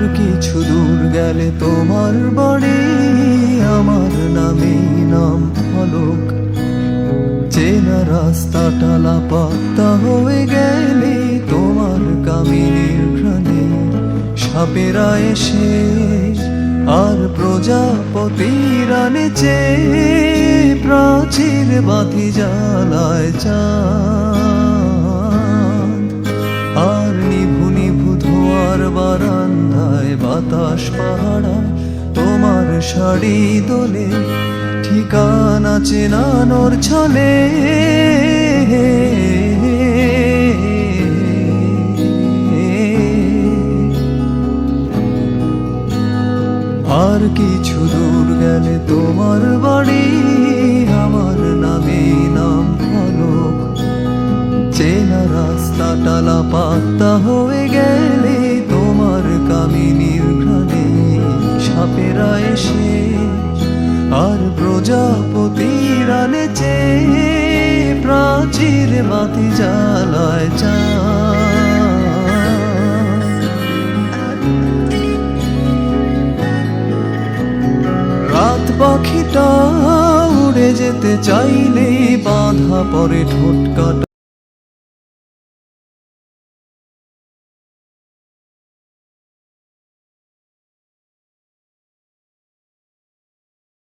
আর কিছু দূর গেলে তোমার বাড়ি আমার নামে নাম ফলক। চেনা রাস্তাটা লাপাত্তা হয়ে গেলে তোমার কামিনীর ঘ্রাণে সাপেরা এসে আর প্রজাপতিরা নেচে প্রাচীর বাতি জ্বালায় চাঁদ। বাতাস পাহাড়া, তোমার শাড়ি দোলে, ঠিকানা চেনানোর ছলে। আর কিছু দূর গেলে তোমার বাড়ি, আমার নামে নাম ফলক। চেনা রাস্তাটা লাপাত্তা হয়ে গেলে। এসে আর প্রজাপতিরা নেচে প্রাচীর বাতি জ্বালায় চা রাত পাখিটা উড়ে যেতে চাইলে বাঁধা পরে ঠোঁট কাটা।